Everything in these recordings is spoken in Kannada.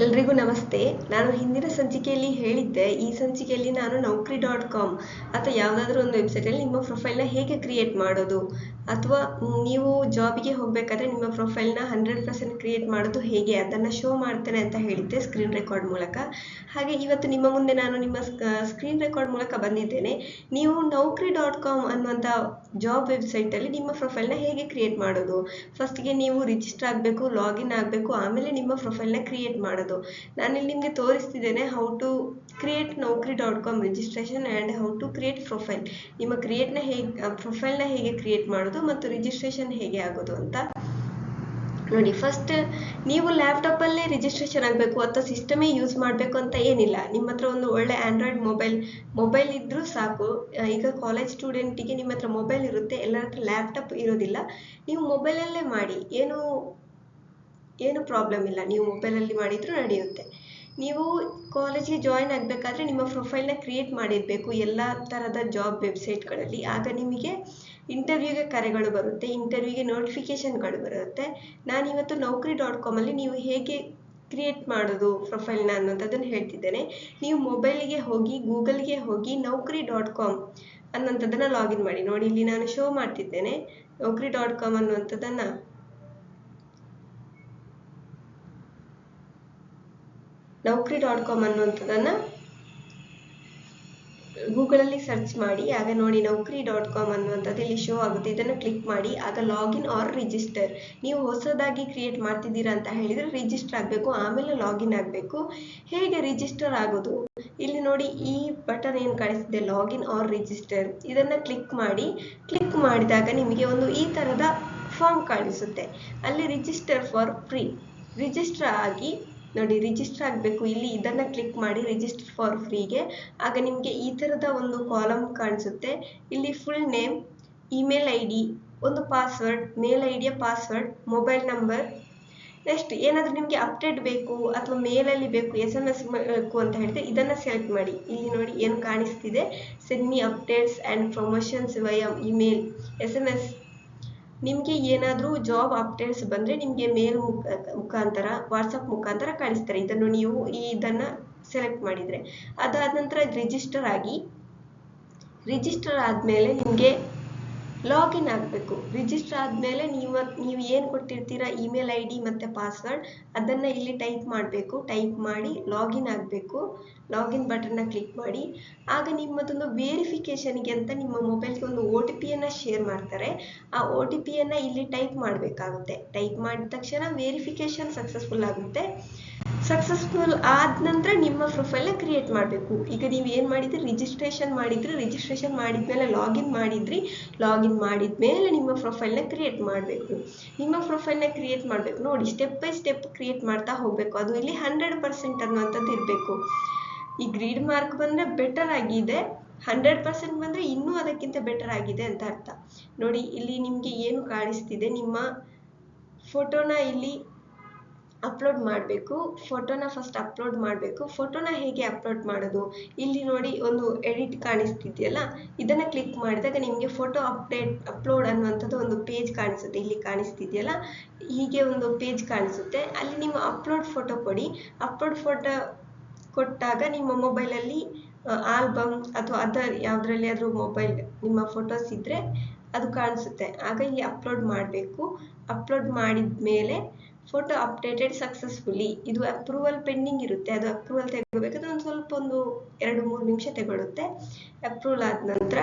ಎಲ್ರಿಗೂ ನಮಸ್ತೆ. ನಾನು ಹಿಂದಿನ ಸಂಚಿಕೆಯಲ್ಲಿ ಹೇಳಿದ್ದೆ, ಈ ಸಂಚಿಕೆಯಲ್ಲಿ ನಾನು ನೌಕರಿ ಡಾಟ್ ಕಾಮ್ ಅಥವಾ ಯಾವುದಾದ್ರೂ ಒಂದು ವೆಬ್ಸೈಟಲ್ಲಿ ನಿಮ್ಮ ಪ್ರೊಫೈಲ್ನ ಹೇಗೆ ಕ್ರಿಯೇಟ್ ಮಾಡೋದು ಅಥವಾ ನೀವು ಜಾಬಿಗೆ ಹೋಗಬೇಕಾದ್ರೆ ನಿಮ್ಮ ಪ್ರೊಫೈಲ್ನ ಹಂಡ್ರೆಡ್ ಪರ್ಸೆಂಟ್ ಕ್ರಿಯೇಟ್ ಮಾಡೋದು ಹೇಗೆ ಅದನ್ನು ಶೋ ಮಾಡ್ತೇನೆ ಅಂತ ಹೇಳಿದ್ದೆ ಸ್ಕ್ರೀನ್ ರೆಕಾರ್ಡ್ ಮೂಲಕ. ಹಾಗೆ ಇವತ್ತು ನಿಮ್ಮ ಮುಂದೆ ನಾನು ನಿಮ್ಮ ಸ್ಕ್ರೀನ್ ರೆಕಾರ್ಡ್ ಮೂಲಕ ಬಂದಿದ್ದೇನೆ. ನೀವು ನೌಕರಿ ಡಾಟ್ ಕಾಮ್ ಅನ್ನುವಂಥ ಜಾಬ್ ವೆಬ್ಸೈಟಲ್ಲಿ ನಿಮ್ಮ ಪ್ರೊಫೈಲ್ನ ಹೇಗೆ ಕ್ರಿಯೇಟ್ ಮಾಡೋದು? ಫಸ್ಟಿಗೆ ನೀವು ರಿಜಿಸ್ಟರ್ ಆಗಬೇಕು, ಲಾಗಿನ್ ಆಗಬೇಕು, ಆಮೇಲೆ ನಿಮ್ಮ ಪ್ರೊಫೈಲ್ನ ಕ್ರಿಯೇಟ್ ಮಾಡೋದು. ನಾನಿಲ್ಲಿ ನಿಮಗೆ ತೋರಿಸ್ತಿದ್ದೇನೆ how to create Naukri dot com registration and how to create profile ನಿಮ್ಮ ಕ್ರಿಯೇಟ್ನ ಹೇಗೆ ಪ್ರೊಫೈಲ್ನ ಹೇಗೆ ಕ್ರಿಯೇಟ್ ಮಾಡೋದು ಮತ್ತು ರಿಜಿಸ್ಟ್ರೇಷನ್ ಹೇಗೆ ಆಗೋದು ಅಂತ. ನೋಡಿ ಫಸ್ಟ್ ನೀವು ಲ್ಯಾಪ್ಟಾಪಲ್ಲೇ ರಿಜಿಸ್ಟ್ರೇಷನ್ ಆಗಬೇಕು ಅಥವಾ ಸಿಸ್ಟಮೇ ಯೂಸ್ ಮಾಡಬೇಕು ಅಂತ ಏನಿಲ್ಲ. ನಿಮ್ಮ ಹತ್ರ ಒಂದು ಒಳ್ಳೆ ಆ್ಯಂಡ್ರಾಯ್ಡ್ ಮೊಬೈಲ್ ಮೊಬೈಲ್ ಇದ್ದರೂ ಸಾಕು. ಈಗ ಕಾಲೇಜ್ ಸ್ಟೂಡೆಂಟಿಗೆ ನಿಮ್ಮ ಹತ್ರ ಮೊಬೈಲ್ ಇರುತ್ತೆ. ಎಲ್ಲರ ಹತ್ರ ಲ್ಯಾಪ್ಟಾಪ್ ಇರೋದಿಲ್ಲ. ನೀವು ಮೊಬೈಲಲ್ಲೇ ಮಾಡಿ. ಏನು ಏನು ಪ್ರಾಬ್ಲಮ್ ಇಲ್ಲ. ನೀವು ಮೊಬೈಲಲ್ಲಿ ಮಾಡಿದರೂ ನಡೆಯುತ್ತೆ. ನೀವು ಕಾಲೇಜಿಗೆ ಜಾಯಿನ್ ಆಗಬೇಕಾದ್ರೆ ನಿಮ್ಮ ಪ್ರೊಫೈಲ್ನ ಕ್ರಿಯೇಟ್ ಮಾಡಿರಬೇಕು. ಎಲ್ಲ ಥರದ ಜಾಬ್ ವೆಬ್ಸೈಟ್ಗಳಲ್ಲಿ ಆಗ ನಿಮಗೆ ಇಂಟರ್ವ್ಯೂಗೆ ಕರೆಗಳು ಬರುತ್ತೆ. ಇಂಟರ್ವ್ಯೂಗೆ ನೋಟಿಫಿಕೇಷನ್ಗಳು ಬರುತ್ತೆ ನಾನು ಇವತ್ತು ನೌಕರಿ ಡಾಟ್ ಕಾಮಲ್ಲಿ ನೀವು ಹೇಗೆ ಕ್ರಿಯೇಟ್ ಮಾಡೋದು ಪ್ರೊಫೈಲ್ನ ಅನ್ನೋಂಥದ್ದನ್ನು ಹೇಳ್ತಿದ್ದೇನೆ. ನೀವು ಮೊಬೈಲಿಗೆ ಹೋಗಿ ಗೂಗಲ್ಗೆ ಹೋಗಿ ನೌಕರಿ ಡಾಟ್ ಕಾಮ್ ಅನ್ನೋಂಥದ್ದನ್ನು ಲಾಗಿನ್ ಮಾಡಿ. ನೋಡಿ, ಇಲ್ಲಿ ನಾನು ಶೋ ಮಾಡ್ತಿದ್ದೇನೆ. ನೌಕರಿ ಡಾಟ್ ಕಾಮ್ ಅನ್ನುವಂಥದ್ದನ್ನು ನೌಕರಿ ಡಾಟ್ ಕಾಮ್ ಅನ್ನುವಂಥದ್ದನ್ನು ಗೂಗಲಲ್ಲಿ ಸರ್ಚ್ ಮಾಡಿ, ಆಗ ನೋಡಿ ನೌಕರಿ ಡಾಟ್ ಕಾಮ್ ಅನ್ನುವಂಥದ್ದು ಇಲ್ಲಿ ಶೋ ಆಗುತ್ತೆ. ಇದನ್ನು ಕ್ಲಿಕ್ ಮಾಡಿ, ಆಗ ಲಾಗಿನ್ ಆರ್ ರಿಜಿಸ್ಟರ್ ನೀವು ಹೊಸದಾಗಿ ಕ್ರಿಯೇಟ್ ಮಾಡ್ತಿದ್ದೀರಾ ಅಂತ ಹೇಳಿದರೆ ರಿಜಿಸ್ಟರ್ ಆಗಬೇಕು, ಆಮೇಲೆ ಲಾಗಿನ್ ಆಗಬೇಕು. ಹೇಗೆ ರಿಜಿಸ್ಟರ್ ಆಗೋದು? ಇಲ್ಲಿ ನೋಡಿ ಈ ಬಟನ್ ಏನು ಕಾಣಿಸ್ತಿದೆ? ಲಾಗಿನ್ ಆರ್ ರಿಜಿಸ್ಟರ್ ಇದನ್ನು ಕ್ಲಿಕ್ ಮಾಡಿ ಕ್ಲಿಕ್ ಮಾಡಿದಾಗ ನಿಮಗೆ ಒಂದು ಈ ಥರದ ಫಾರ್ಮ್ ಕಾಣಿಸುತ್ತೆ. ಅಲ್ಲಿ ರಿಜಿಸ್ಟರ್ ಫಾರ್ ಫ್ರೀ ರಿಜಿಸ್ಟರ್ ಆಗಿ ನೋಡಿ ರಿಜಿಸ್ಟರ್ ಆಗಬೇಕು. ಇಲ್ಲಿ ಇದನ್ನು ಕ್ಲಿಕ್ ಮಾಡಿ ರಿಜಿಸ್ಟರ್ ಫಾರ್ ಫ್ರೀಗೆ ಆಗ ನಿಮಗೆ ಈ ಥರದ ಒಂದು ಕಾಲಮ್ ಕಾಣಿಸುತ್ತೆ. ಇಲ್ಲಿ full name email I D ಒಂದು ಪಾಸ್ವರ್ಡ್ ಮೇಲ್ ಐ ಡಿಯ ಪಾಸ್ವರ್ಡ್ ಮೊಬೈಲ್ ನಂಬರ್ ನೆಕ್ಸ್ಟ್ ಏನಾದರೂ ನಿಮಗೆ ಅಪ್ಡೇಟ್ ಬೇಕು ಅಥವಾ ಮೇಲಲ್ಲಿ ಬೇಕು ಎಸ್ ಎಂ ಎಸ್ ಬೇಕು ಅಂತ ಹೇಳಿದ್ರೆ ಇದನ್ನು ಸೆಲೆಕ್ಟ್ ಮಾಡಿ. ಇಲ್ಲಿ ನೋಡಿ ಏನು ಕಾಣಿಸ್ತಿದೆ. ಸೆನ್ನಿ updates and promotions via email S M S ನಿಮಗೆ ಏನಾದರೂ ಜಾಬ್ ಅಪ್ಡೇಟ್ಸ್ ಬಂದ್ರೆ ನಿಮಗೆ ಮೇಲ್ ಮುಖ, ಮುಖಾಂತರ ವಾಟ್ಸಪ್ ಮುಖಾಂತರ ಕಳಿಸ್ತಾರೆ. ಇದನ್ನು ನೀವು ಈ ಇದನ್ನ ಸೆಲೆಕ್ಟ್ ಮಾಡಿದ್ರೆ. ಅದಾದ ನಂತರ ರಿಜಿಸ್ಟರ್ ಆಗಿ ರಿಜಿಸ್ಟರ್ ಆದ್ಮೇಲೆ ನಿಮಗೆ ಲಾಗಿನ್ ಆಗಬೇಕು. ಆದಮೇಲೆ ನೀವು ನೀವು ಏನು ಕೊಟ್ಟಿರ್ತೀರಾ ಇಮೇಲ್ ಐ ಡಿ ಮತ್ತು ಪಾಸ್ವರ್ಡ್ ಅದನ್ನು ಇಲ್ಲಿ ಟೈಪ್ ಮಾಡಬೇಕು. ಟೈಪ್ ಮಾಡಿ ಲಾಗಿನ್ ಆಗಬೇಕು. ಲಾಗಿನ್ ಬಟನ್ನ ಕ್ಲಿಕ್ ಮಾಡಿ. ಆಗ ನಿಮ್ಮದೊಂದು ವೇರಿಫಿಕೇಷನ್ಗೆ ಅಂತ ನಿಮ್ಮ ಮೊಬೈಲ್ಗೆ ಒಂದು ಒ ಟಿ ಪಿಯನ್ನು ಶೇರ್ ಮಾಡ್ತಾರೆ. ಆ ಒ ಟಿ ಪಿಯನ್ನು ಇಲ್ಲಿ ಟೈಪ್ ಮಾಡಬೇಕಾಗುತ್ತೆ. ಟೈಪ್ ಮಾಡಿದ ತಕ್ಷಣ ವೇರಿಫಿಕೇಷನ್ ಸಕ್ಸಸ್ಫುಲ್ ಆಗುತ್ತೆ. ಸಕ್ಸಸ್ಫುಲ್ ಆದ ನಂತರ ನಿಮ್ಮ ಪ್ರೊಫೈಲ್ ಕ್ರಿಯೇಟ್ ಮಾಡಬೇಕು. ಈಗ ನೀವು ಏನು ಮಾಡಿದ್ರಿ? ರಿಜಿಸ್ಟ್ರೇಷನ್ ಮಾಡಿದ್ರಿ. ರಿಜಿಸ್ಟ್ರೇಷನ್ ಮಾಡಿದ್ಮೇಲೆ ಲಾಗಿನ್ ಮಾಡಿದ್ರಿ. ಲಾಗಿನ್ ಮಾಡಿದ್ಮೇಲೆ ನಿಮ್ಮ ಪ್ರೊಫೈಲ್ನ ಕ್ರಿಯೇಟ್ ಮಾಡಬೇಕು. ನಿಮ್ಮ ಪ್ರೊಫೈಲ್ನ ಕ್ರಿಯೇಟ್ ಮಾಡಬೇಕು. ನೋಡಿ ಸ್ಟೆಪ್ ಬೈ ಸ್ಟೆಪ್ ಕ್ರಿಯೇಟ್ ಮಾಡ್ತಾ ಹೋಗಬೇಕು. ಅದು ಇಲ್ಲಿ ಹಂಡ್ರೆಡ್ ಪರ್ಸೆಂಟ್ ಅನ್ನುವಂಥದ್ದು ಇರಬೇಕು. ಈ ಗ್ರೀಡ್ ಮಾರ್ಕ್ ಬಂದರೆ ಬೆಟರ್ ಆಗಿದೆ. ಹಂಡ್ರೆಡ್ ಪರ್ಸೆಂಟ್ ಬಂದರೆ ಇನ್ನೂ ಅದಕ್ಕಿಂತ ಬೆಟರ್ ಆಗಿದೆ ಅಂತ ಅರ್ಥ. ನೋಡಿ, ಇಲ್ಲಿ ನಿಮಗೆ ಏನು ಕಾಣಿಸ್ತಿದೆ? ನಿಮ್ಮ ಫೋಟೋನ ಇಲ್ಲಿ ಅಪ್ಲೋಡ್ ಮಾಡಬೇಕು ಫೋಟೋನ ಫಸ್ಟ್ ಅಪ್ಲೋಡ್ ಮಾಡಬೇಕು. ಫೋಟೋನ ಹೇಗೆ ಅಪ್ಲೋಡ್ ಮಾಡೋದು? ಇಲ್ಲಿ ನೋಡಿ ಒಂದು ಎಡಿಟ್ ಕಾಣಿಸ್ತಿದೆಯಲ್ಲ? ಇದನ್ನು ಕ್ಲಿಕ್ ಮಾಡಿದಾಗ ನಿಮಗೆ ಫೋಟೋ ಅಪ್ಡೇಟ್ ಅಪ್ಲೋಡ್ ಅನ್ನುವಂಥದ್ದು ಒಂದು ಪೇಜ್ ಕಾಣಿಸುತ್ತೆ. ಇಲ್ಲಿ ಕಾಣಿಸ್ತಿದೆಯಲ್ಲ? ಹೀಗೆ ಒಂದು ಪೇಜ್ ಕಾಣಿಸುತ್ತೆ. ಅಲ್ಲಿ ನಿಮ್ಮ ಅಪ್ಲೋಡ್ ಫೋಟೋ ಕೊಡಿ. ಅಪ್ಲೋಡ್ ಫೋಟೋ ಕೊಟ್ಟಾಗ ನಿಮ್ಮ ಮೊಬೈಲಲ್ಲಿ ಆಲ್ಬಮ್ ಅಥವಾ ಅದರ್ ಯಾವುದ್ರಲ್ಲಿ ಆದರೂ ಮೊಬೈಲ್ ನಿಮ್ಮ ಫೋಟೋಸ್ ಇದ್ದರೆ ಅದು ಕಾಣಿಸುತ್ತೆ. ಆಗ ಇಲ್ಲಿ ಅಪ್ಲೋಡ್ ಮಾಡಬೇಕು. ಅಪ್ಲೋಡ್ ಮಾಡಿದ ಮೇಲೆ ಫೋಟೋ ಅಪ್ಡೇಟೆಡ್ ಸಕ್ಸಸ್ಫುಲಿ, ಇದು ಅಪ್ರೂವಲ್ ಪೆಂಡಿಂಗ್ ಇರುತ್ತೆ. ಅದು ಅಪ್ರೂವಲ್ ತೆಗೋಬೇಕಾದ್ರೆ ಒಂದು ಸ್ವಲ್ಪ ಒಂದು ಎರಡು ಮೂರು ನಿಮಿಷ ತಗೊಳುತ್ತೆ. ಅಪ್ರೂವಲ್ ಆದ ನಂತರ,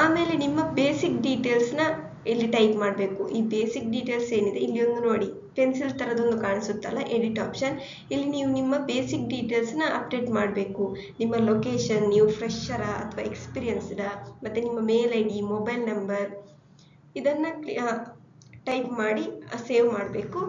ಆಮೇಲೆ ನಿಮ್ಮ ಬೇಸಿಕ್ ಡೀಟೇಲ್ಸ್ನ ಇಲ್ಲಿ ಟೈಪ್ ಮಾಡಬೇಕು. ಈ ಬೇಸಿಕ್ ಡೀಟೇಲ್ಸ್ ಏನಿದೆ? ಇಲ್ಲಿ ಒಂದು ನೋಡಿ ಪೆನ್ಸಿಲ್ ಥರದೊಂದು ಕಾಣಿಸುತ್ತಲ್ಲ ಎಡಿಟ್ ಆಪ್ಷನ್ ಇಲ್ಲಿ ನೀವು ನಿಮ್ಮ ಬೇಸಿಕ್ ಡೀಟೇಲ್ಸ್ನ ಅಪ್ಡೇಟ್ ಮಾಡಬೇಕು. ನಿಮ್ಮ ಲೊಕೇಶನ್ ನೀವು ಫ್ರೆಶರ ಅಥವಾ ಎಕ್ಸ್ಪೀರಿಯನ್ಸ್ಡ ಮತ್ತು ನಿಮ್ಮ mail I D mobile number ಇದನ್ನು ಟೈಪ್ ಮಾಡಿ ಸೇವ್ ಮಾಡಬೇಕು.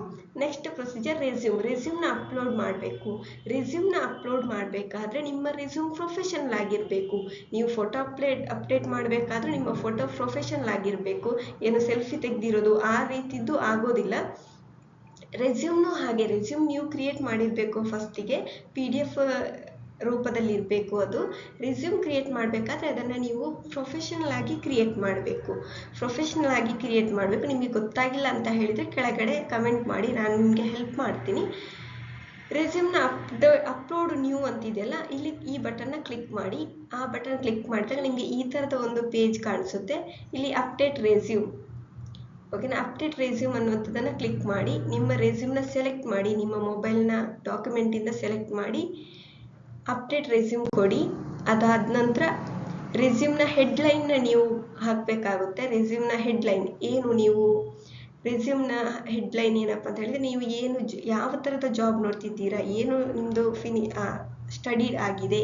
ನೆಕ್ಸ್ಟ್ ಪ್ರೊಸೀಜರ್ ರೆಸ್ಯೂಮ್ ರೆಸ್ಯೂಮ್ನ ಅಪ್ಲೋಡ್ ಮಾಡಬೇಕು. ರೆಸ್ಯೂಮ್ನ ಅಪ್ಲೋಡ್ ಮಾಡಬೇಕಾದ್ರೆ ನಿಮ್ಮ ರೆಸ್ಯೂಮ್ ಪ್ರೊಫೆಷನಲ್ ಆಗಿರಬೇಕು. ನೀವು ಫೋಟೋ ಅಪ್ಡೇಟ್ ಅಪ್ಡೇಟ್ ಮಾಡಬೇಕಾದ್ರೂ ನಿಮ್ಮ ಫೋಟೋ ಪ್ರೊಫೆಷನಲ್ ಆಗಿರಬೇಕು. ಏನು ಸೆಲ್ಫಿ ತೆಗೆದಿರೋದು ಆ ರೀತಿದ್ದು ಆಗೋದಿಲ್ಲ. ರೆಸ್ಯೂಮ್ನು ಹಾಗೆ ರೆಸ್ಯೂಮ್ ನೀವು ಕ್ರಿಯೇಟ್ ಮಾಡಿರಬೇಕು ಫಸ್ಟಿಗೆ ಪಿ ಡಿ ಎಫ್ ರೂಪದಲ್ಲಿ ಇರಬೇಕು ಅದು. ರೆಸ್ಯೂಮ್ ಕ್ರಿಯೇಟ್ ಮಾಡಬೇಕಾದ್ರೆ ಅದನ್ನು ನೀವು ಪ್ರೊಫೆಷನಲ್ ಆಗಿ ಕ್ರಿಯೇಟ್ ಮಾಡಬೇಕು. ಪ್ರೊಫೆಷನಲ್ ಆಗಿ ಕ್ರಿಯೇಟ್ ಮಾಡಬೇಕು. ನಿಮಗೆ ಗೊತ್ತಾಗಿಲ್ಲ ಅಂತ ಹೇಳಿದರೆ ಕೆಳಗಡೆ ಕಮೆಂಟ್ ಮಾಡಿ, ನಾನು ನಿಮಗೆ ಹೆಲ್ಪ್ ಮಾಡ್ತೀನಿ. ರೆಸ್ಯೂಮ್ನ ಅಪ್ಡ ಅಪ್ಲೋಡ್ ನ್ಯೂ ಅಂತಿದೆಯಲ್ಲ, ಇಲ್ಲಿ ಈ ಬಟನ್ನ ಕ್ಲಿಕ್ ಮಾಡಿ. ಆ ಬಟನ್ ಕ್ಲಿಕ್ ಮಾಡಿದಾಗ ನಿಮಗೆ ಈ ಥರದ ಒಂದು ಪೇಜ್ ಕಾಣಿಸುತ್ತೆ. ಇಲ್ಲಿ ಅಪ್ಡೇಟ್ ರೆಸ್ಯೂಮ್ ಓಕೆನಾ ಅಪ್ಡೇಟ್ ರೆಸ್ಯೂಮ್ ಅನ್ನುವಂಥದ್ದನ್ನು ಕ್ಲಿಕ್ ಮಾಡಿ, ನಿಮ್ಮ ರೆಸ್ಯೂಮ್ನ ಸೆಲೆಕ್ಟ್ ಮಾಡಿ, ನಿಮ್ಮ ಮೊಬೈಲ್ನ ಡಾಕ್ಯುಮೆಂಟಿಂದ ಸೆಲೆಕ್ಟ್ ಮಾಡಿ. ಅಪ್ಡೇಟ್ ರೆಸ್ಯೂಮ್ ಕೊಡಿ. ಅದಾದ ನಂತರ ರೆಸ್ಯೂಮ್ನ ಹೆಡ್ಲೈನ್ನ ನೀವು ಹಾಕಬೇಕಾಗುತ್ತೆ. ರೆಸ್ಯೂಮ್ನ ಹೆಡ್ಲೈನ್ ಏನು ನೀವು? ರೆಸ್ಯೂಮ್ನ ಹೆಡ್ಲೈನ್ ಏನಪ್ಪ ಅಂತ ಹೇಳಿದ್ರೆ ನೀವು ಏನು ಯಾವ ಥರದ ಜಾಬ್ ನೋಡ್ತಿದ್ದೀರಾ? ಏನು ನಿಮ್ಮದು ಫಿನಿ ಸ್ಟಡಿ ಆಗಿದೆ?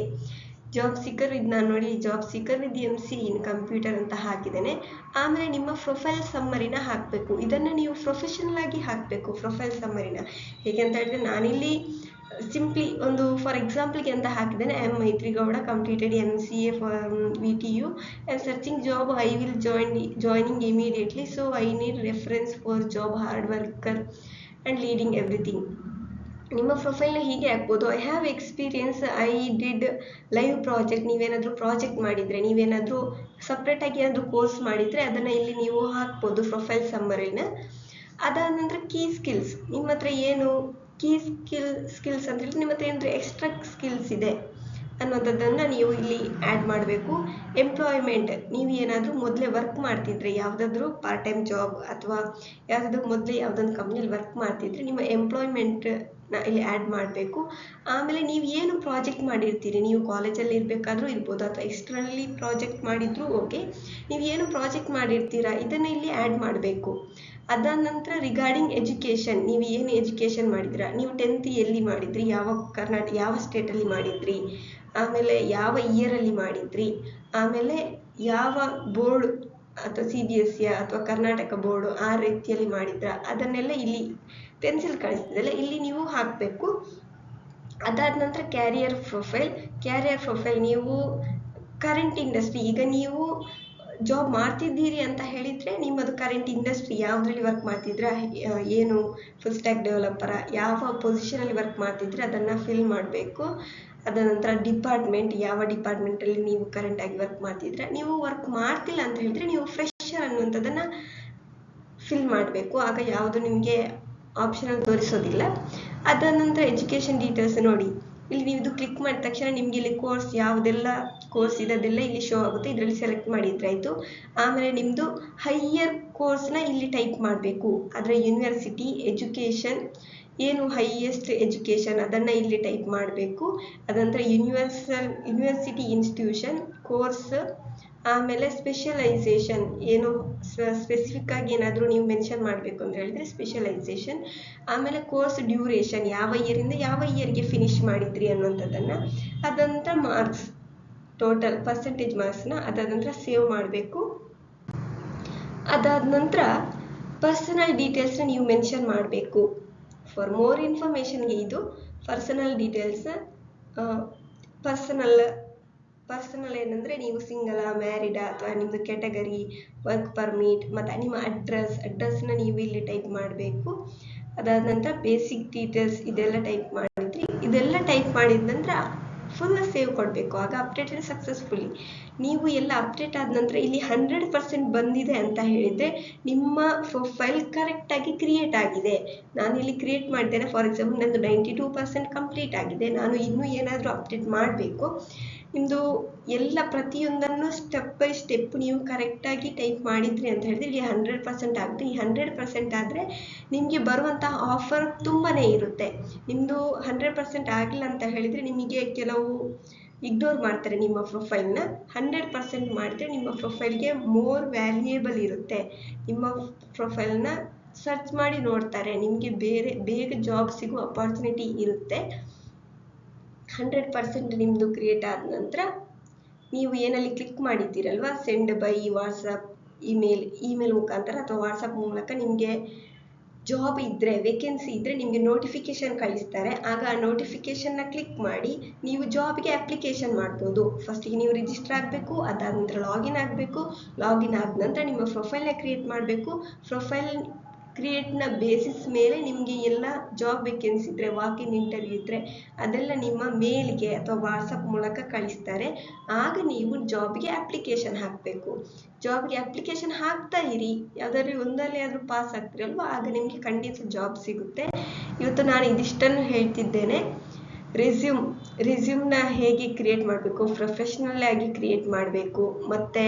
ಜಾಬ್ ಸೀಕರ್ ಇದು ನಾನು ನೋಡಿ job seeker with M C in computer ಅಂತ ಹಾಕಿದ್ದೇನೆ. ಆಮೇಲೆ ನಿಮ್ಮ ಪ್ರೊಫೈಲ್ ಸಮ್ಮರಿನ ಹಾಕಬೇಕು. ಇದನ್ನು ನೀವು ಪ್ರೊಫೆಷನಲ್ ಆಗಿ ಹಾಕಬೇಕು ಪ್ರೊಫೈಲ್ ಸಮ್ಮರಿನ ಹೇಗೆ ಅಂತ ಹೇಳಿದ್ರೆ ನಾನಿಲ್ಲಿ ಸಿಂಪ್ಲಿ ಒಂದು ಫಾರ್ ಎಕ್ಸಾಂಪಲ್ಗೆ ಅಂತ ಹಾಕಿದ್ದೇನೆ. I am Maitri Gowda completed M C A V T U and searching job I will join joining immediately so I need reference for job hard worker and leading everything ನಿಮ್ಮ ಪ್ರೊಫೈಲ್ನ ಹೀಗೆ ಹಾಕ್ಬೋದು. I have experience I did live project ನೀವೇನಾದರೂ ಪ್ರಾಜೆಕ್ಟ್ ಮಾಡಿದರೆ, ನೀವೇನಾದರೂ ಸಪ್ರೇಟಾಗಿ ಏನಾದರೂ ಕೋರ್ಸ್ ಮಾಡಿದರೆ, ಅದನ್ನು ಇಲ್ಲಿ ನೀವು ಹಾಕ್ಬೋದು ಪ್ರೊಫೈಲ್ ಸಮ್ಮರಿನ ಅದಾದ ನಂತರ ಕೀ ಸ್ಕಿಲ್ಸ್ ನಿಮ್ಮ ಹತ್ರ ಏನು ಕೀ ಸ್ಕಿಲ್ ಸ್ಕಿಲ್ಸ್ ಅಂತ ಹೇಳಿದ್ರೆ ನಿಮ್ಮ ಹತ್ರ ಏನಾದರೂ ಎಕ್ಸ್ಟ್ರಾ ಸ್ಕಿಲ್ಸ್ ಇದೆ ಅನ್ನೋಂಥದ್ದನ್ನು ನೀವು ಇಲ್ಲಿ ಆ್ಯಡ್ ಮಾಡಬೇಕು. ಎಂಪ್ಲಾಯ್ಮೆಂಟ್ ನೀವು ಏನಾದರೂ ಮೊದಲೇ ವರ್ಕ್ ಮಾಡ್ತಿದ್ರೆ, ಯಾವುದಾದ್ರೂ ಪಾರ್ಟ್ ಟೈಮ್ ಜಾಬ್ ಅಥವಾ ಯಾವುದಾದ್ರೂ ಮೊದಲೇ ಯಾವುದೊಂದು ಕಂಪ್ನಿಯಲ್ಲಿ ವರ್ಕ್ ಮಾಡ್ತಿದ್ರೆ, ನಿಮ್ಮ ಎಂಪ್ಲಾಯ್ಮೆಂಟ್ನ ಇಲ್ಲಿ ಆ್ಯಡ್ ಮಾಡಬೇಕು. ಆಮೇಲೆ ನೀವು ಏನು ಪ್ರಾಜೆಕ್ಟ್ ಮಾಡಿರ್ತೀರಿ? ನೀವು ಕಾಲೇಜಲ್ಲಿ ಇರಬೇಕಾದ್ರೂ ಇರ್ಬೋದು, ಅಥವಾ ಎಕ್ಸ್ಟ್ರಲ್ಲಿ ಪ್ರಾಜೆಕ್ಟ್ ಮಾಡಿದರೂ ಓಕೆ ನೀವು ಏನು ಪ್ರಾಜೆಕ್ಟ್ ಮಾಡಿರ್ತೀರಾ? ಇದನ್ನು ಇಲ್ಲಿ ಆ್ಯಡ್ ಮಾಡಬೇಕು. ಅದಾದ ನಂತರ ರಿಗಾರ್ಡಿಂಗ್ ಎಜುಕೇಷನ್ ನೀವು ಏನು ಎಜುಕೇಷನ್ ಮಾಡಿದ್ರ ನೀವು ಟೆಂತ್ ಎಲ್ಲಿ ಮಾಡಿದ್ರಿ? ಯಾವ ಕರ್ನಾಟಕ ಯಾವ ಸ್ಟೇಟಲ್ಲಿ ಮಾಡಿದ್ರಿ? ಆಮೇಲೆ ಯಾವ ಇಯರಲ್ಲಿ ಮಾಡಿದ್ರಿ? ಆಮೇಲೆ ಯಾವ ಬೋರ್ಡ್, ಅಥವಾ ಸಿ ಬಿ ಎಸ್ ಸಿ ಅಥವಾ ಕರ್ನಾಟಕ ಬೋರ್ಡು ಆ ರೀತಿಯಲ್ಲಿ ಮಾಡಿದ್ರಾ? ಅದನ್ನೆಲ್ಲ ಇಲ್ಲಿ ಪೆನ್ಸಿಲ್ ಕಳಿಸ್ತಿದ್ದಲ್ಲ ಇಲ್ಲಿ ನೀವು ಹಾಕಬೇಕು. ಅದಾದ ನಂತರ ಕ್ಯಾರಿಯರ್ ಪ್ರೊಫೈಲ್ ಕ್ಯಾರಿಯರ್ ಪ್ರೊಫೈಲ್ ನೀವು ಕರೆಂಟ್ ಇಂಡಸ್ಟ್ರಿ ಈಗ ನೀವು ಜಾಬ್ ಮಾಡ್ತಿದ್ದೀರಿ ಅಂತ ಹೇಳಿದರೆ ನಿಮ್ಮದು ಕರೆಂಟ್ ಇಂಡಸ್ಟ್ರಿ ಯಾವುದ್ರಲ್ಲಿ ವರ್ಕ್ ಮಾಡ್ತಿದ್ರ ಏನು ಫುಲ್ ಸ್ಟ್ಯಾಕ್ ಡೆವಲಪರ ಯಾವ ಪೊಸಿಷನಲ್ಲಿ ವರ್ಕ್ ಮಾಡ್ತಿದ್ರೆ ಅದನ್ನು ಫಿಲ್ ಮಾಡಬೇಕು. ಅದ ನಂತರ ಡಿಪಾರ್ಟ್ಮೆಂಟ್ ಯಾವ ಡಿಪಾರ್ಟ್ಮೆಂಟಲ್ಲಿ ನೀವು ಕರೆಂಟಾಗಿ ವರ್ಕ್ ಮಾಡ್ತಿದ್ರೆ ನೀವು ವರ್ಕ್ ಮಾಡ್ತಿಲ್ಲ ಅಂತ ಹೇಳಿದ್ರೆ ನೀವು ಫ್ರೆಶರ್ ಅನ್ನುವಂಥದ್ದನ್ನು ಫಿಲ್ ಮಾಡಬೇಕು. ಆಗ ಯಾವುದು ನಿಮಗೆ ಆಪ್ಷನಲ್ಲಿ ತೋರಿಸೋದಿಲ್ಲ. ಅದಾದ ನಂತರ ಎಜುಕೇಷನ್ ಡೀಟೇಲ್ಸ್ ನೋಡಿ. ಇಲ್ಲಿ ನೀವು ಇದು ಕ್ಲಿಕ್ ಮಾಡಿದ ತಕ್ಷಣ ನಿಮಗೆ ಇಲ್ಲಿ ಕೋರ್ಸ್ ಯಾವುದೆಲ್ಲ ಕೋರ್ಸ್ ಇದೆ ಅದೆಲ್ಲ ಇಲ್ಲಿ ಶೋ ಆಗುತ್ತೆ. ಇದರಲ್ಲಿ ಸೆಲೆಕ್ಟ್ ಮಾಡಿದ್ರೆ ಆಮೇಲೆ ನಿಮ್ಮದು ಹೈಯರ್ ಕೋರ್ಸ್ನ ಇಲ್ಲಿ ಟೈಪ್ ಮಾಡಬೇಕು. ಆದರೆ ಯೂನಿವರ್ಸಿಟಿ ಎಜುಕೇಷನ್ ಏನು ಹೈಯೆಸ್ಟ್ ಎಜುಕೇಷನ್ ಅದನ್ನು ಇಲ್ಲಿ ಟೈಪ್ ಮಾಡಬೇಕು. ಅದಂತರ ಯೂನಿವರ್ಸಲ್ ಯೂನಿವರ್ಸಿಟಿ ಇನ್ಸ್ಟಿಟ್ಯೂಷನ್ ಕೋರ್ಸ್ ಆಮೇಲೆ ಸ್ಪೆಷಲೈಸೇಷನ್ ಏನು ಸ್ಪೆಸಿಫಿಕ್ ಆಗಿ ಏನಾದರೂ ನೀವು ಮೆನ್ಷನ್ ಮಾಡಬೇಕು ಅಂತ ಹೇಳಿದರೆ ಸ್ಪೆಷಲೈಸೇಷನ್ ಆಮೇಲೆ ಕೋರ್ಸ್ ಡ್ಯೂರೇಷನ್ ಯಾವ ಇಯರಿಂದ ಯಾವ ಇಯರ್ಗೆ ಫಿನಿಶ್ ಮಾಡಿದ್ರಿ ಅನ್ನುವಂಥದ್ದನ್ನು ಅದಂತ ಮಾರ್ಕ್ಸ್ ಟೋಟಲ್ ಪರ್ಸೆಂಟೇಜ್ ಮಾರ್ಕ್ಸ್ನ ಅದಾದ ನಂತರ ಸೇವ್ ಮಾಡಬೇಕು. ಅದಾದ ನಂತರ ಪರ್ಸನಲ್ ಡೀಟೇಲ್ಸ್ನ ನೀವು ಮೆನ್ಷನ್ ಮಾಡಬೇಕು. ಫಾರ್ ಮೋರ್ ಇನ್ಫಾರ್ಮೇಷನ್ಗೆ ಇದು ಪರ್ಸನಲ್ ಡೀಟೇಲ್ಸ್ ಪರ್ಸನಲ್ ಪರ್ಸನಲ್ ಏನಂದರೆ ನೀವು ಸಿಂಗಲಾ ಮ್ಯಾರಿಡಾ ಅಥವಾ ನಿಮ್ಮದು ಕ್ಯಾಟಗರಿ ವರ್ಕ್ ಪರ್ಮಿಟ್ ಮತ್ತು ನಿಮ್ಮ ಅಡ್ರೆಸ್ ಅಡ್ರೆಸ್ನ ನೀವು ಇಲ್ಲಿ ಟೈಪ್ ಮಾಡಬೇಕು. ಅದಾದ ನಂತರ ಬೇಸಿಕ್ ಡೀಟೇಲ್ಸ್ ಇದೆಲ್ಲ ಟೈಪ್ ಮಾಡಿದ್ರಿ. ಇದೆಲ್ಲ ಟೈಪ್ ಮಾಡಿದ ನಂತರ ಫುಲ್ ಸೇವ್ ಕೊಡಬೇಕು. ಆಗ ಅಪ್ಡೇಟೆಡ್ ಸಕ್ಸಸ್ಫುಲಿ ನೀವು ಎಲ್ಲ ಅಪ್ಡೇಟ್ ಆದ ನಂತರ ಇಲ್ಲಿ ಹಂಡ್ರೆಡ್ ಪರ್ಸೆಂಟ್ ಬಂದಿದೆ ಅಂತ ಹೇಳಿದರೆ ನಿಮ್ಮ ಪ್ರೊಫೈಲ್ ಕರೆಕ್ಟಾಗಿ ಕ್ರಿಯೇಟ್ ಆಗಿದೆ. ನಾನು ಇಲ್ಲಿ ಕ್ರಿಯೇಟ್ ಮಾಡಿದ್ದೇನೆ ಫಾರ್ ಎಕ್ಸಾಂಪಲ್ ನಂದು ನೈಂಟಿ ಟೂ ಪರ್ಸೆಂಟ್ ಕಂಪ್ಲೀಟ್ ಆಗಿದೆ. ನಾನು ಇನ್ನೂ ಏನಾದರೂ ಅಪ್ಡೇಟ್ ಮಾಡಬೇಕು. ನಿಮ್ಮದು ಎಲ್ಲ ಪ್ರತಿಯೊಂದನ್ನು ಸ್ಟೆಪ್ ಬೈ ಸ್ಟೆಪ್ ನೀವು ಕರೆಕ್ಟಾಗಿ ಟೈಪ್ ಮಾಡಿದ್ರಿ ಅಂತ ಹೇಳಿದ್ರೆ ಇಲ್ಲಿ ಹಂಡ್ರೆಡ್ ಪರ್ಸೆಂಟ್ ಆಗುತ್ತೆ. ಈ ಹಂಡ್ರೆಡ್ ಪರ್ಸೆಂಟ್ ಆದರೆ ನಿಮಗೆ ಬರುವಂಥ ಆಫರ್ ತುಂಬಾ ಇರುತ್ತೆ. ನಿಮ್ಮದು ಹಂಡ್ರೆಡ್ ಪರ್ಸೆಂಟ್ ಆಗಿಲ್ಲ ಅಂತ ಹೇಳಿದರೆ ನಿಮಗೆ ಕೆಲವು ಇಗ್ನೋರ್ ಮಾಡ್ತಾರೆ ನಿಮ್ಮ ಪ್ರೊಫೈಲ್ನ ಹಂಡ್ರೆಡ್ ಪರ್ಸೆಂಟ್ ಮಾಡಿದ್ರೆ ನಿಮ್ಮ ಪ್ರೊಫೈಲ್ಗೆ ಮೋರ್ ವ್ಯಾಲ್ಯೂಯೇಬಲ್ ಇರುತ್ತೆ. ನಿಮ್ಮ ಪ್ರೊಫೈಲ್ನ ಸರ್ಚ್ ಮಾಡಿ ನೋಡ್ತಾರೆ. ನಿಮಗೆ ಬೇರೆ, ಬೇಗ ಜಾಬ್ ಸಿಗೋ ಅಪಾರ್ಚುನಿಟಿ ಇರುತ್ತೆ. ಹಂಡ್ರೆಡ್ ಪರ್ಸೆಂಟ್ ನಿಮ್ಮದು ಕ್ರಿಯೇಟ್ ಆದ ನಂತರ ನೀವು ಏನಲ್ಲಿ click ಮಾಡಿದ್ದೀರಲ್ವ? Send by WhatsApp email email ಮುಖಾಂತರ ಅಥವಾ ವಾಟ್ಸಪ್ ಮೂಲಕ ನಿಮಗೆ ಜಾಬ್ ಇದ್ದರೆ ವೇಕೆನ್ಸಿ ಇದ್ದರೆ ನಿಮಗೆ ನೋಟಿಫಿಕೇಶನ್ ಕಳಿಸ್ತಾರೆ. ಆಗ ಆ ನೋಟಿಫಿಕೇಶನ್ನ ಕ್ಲಿಕ್ ಮಾಡಿ ನೀವು ಜಾಬ್ಗೆ ಅಪ್ಲಿಕೇಶನ್ ಮಾಡ್ಬೋದು. ಫಸ್ಟಿಗೆ ನೀವು ರಿಜಿಸ್ಟರ್ ಆಗಬೇಕು ಅದಾದ ನಂತರ ಲಾಗಿನ್ ಆಗಬೇಕು. ಲಾಗಿನ್ ಆದ ನಂತರ ನಿಮ್ಮ ಪ್ರೊಫೈಲ್ನ ಕ್ರಿಯೇಟ್ ಮಾಡಬೇಕು. ಪ್ರೊಫೈಲ್ ಕ್ರಿಯೇಟ್ನ ಬೇಸಿಸ್ ಮೇಲೆ ನಿಮಗೆ ಎಲ್ಲ ಜಾಬ್ ವೇಕೆನ್ಸಿ ಇದ್ದರೆ ವಾಕ್ ಇನ್ ಇಂಟರ್ವ್ಯೂ ಇದ್ದರೆ ಅದೆಲ್ಲ ನಿಮ್ಮ ಮೇಲ್ಗೆ ಅಥವಾ ವಾಟ್ಸಪ್ ಮೂಲಕ ಕಳಿಸ್ತಾರೆ. ಆಗ ನೀವು ಜಾಬ್ಗೆ ಅಪ್ಲಿಕೇಶನ್ ಹಾಕಬೇಕು. ಜಾಬ್ಗೆ ಅಪ್ಲಿಕೇಶನ್ ಹಾಕ್ತಾ ಇರಿ. ಯಾವುದಾದ್ರೂ ಒಂದರಲ್ಲಿ ಆದರೂ ಪಾಸ್ ಆಗ್ತಿರಲ್ವ ಆಗ ನಿಮಗೆ ಖಂಡಿತ ಜಾಬ್ ಸಿಗುತ್ತೆ. ಇವತ್ತು ನಾನು ಇದಿಷ್ಟನ್ನು ಹೇಳ್ತಿದ್ದೇನೆ. ರೆಸ್ಯೂಮ್ ರೆಸ್ಯೂಮ್ನ ಹೇಗೆ ಕ್ರಿಯೇಟ್ ಮಾಡಬೇಕು? ಪ್ರೊಫೆಷ್ನಲ್ ಆಗಿ ಕ್ರಿಯೇಟ್ ಮಾಡಬೇಕು. ಮತ್ತು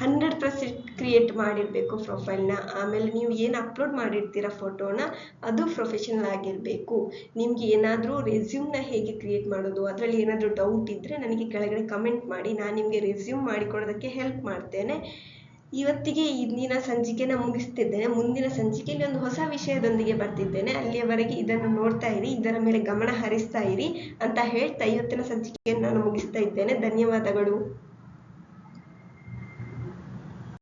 ಹಂಡ್ರೆಡ್ ಪರ್ಸೆಂಟ್ ಕ್ರಿಯೇಟ್ ಮಾಡಿರಬೇಕು ಪ್ರೊಫೈಲ್ನ ಆಮೇಲೆ ನೀವು ಏನು ಅಪ್ಲೋಡ್ ಮಾಡಿರ್ತೀರ ಫೋಟೋನ ಅದು ಪ್ರೊಫೆಷನಲ್ ಆಗಿರಬೇಕು. ನಿಮ್ಗೆ ಏನಾದರೂ ರೆಸ್ಯೂಮ್ನ ಹೇಗೆ ಕ್ರಿಯೇಟ್ ಮಾಡೋದು, ಅದರಲ್ಲಿ ಏನಾದರೂ ಡೌಟ್ ಇದ್ದರೆ ನನಗೆ ಕೆಳಗಡೆ ಕಮೆಂಟ್ ಮಾಡಿ, ನಾನು ನಿಮಗೆ ರೆಸ್ಯೂಮ್ ಮಾಡಿಕೊಡೋದಕ್ಕೆ ಹೆಲ್ಪ್ ಮಾಡ್ತೇನೆ. ಇವತ್ತಿಗೆ, ಇಂದಿನ ಸಂಚಿಕೆನ ಮುಗಿಸ್ತಿದ್ದೇನೆ. ಮುಂದಿನ ಸಂಚಿಕೆಯಲ್ಲಿ ಒಂದು ಹೊಸ ವಿಷಯದೊಂದಿಗೆ ಬರ್ತಿದ್ದೇನೆ. ಅಲ್ಲಿಯವರೆಗೆ ಇದನ್ನು ನೋಡ್ತಾ ಇರಿ, ಇದರ ಮೇಲೆ ಗಮನ ಹರಿಸ್ತಾ ಇರಿ ಅಂತ ಹೇಳ್ತಾ ಇವತ್ತಿನ ಸಂಚಿಕೆಯನ್ನು ನಾನು ಮುಗಿಸ್ತಾ ಇದ್ದೇನೆ. ಧನ್ಯವಾದಗಳು.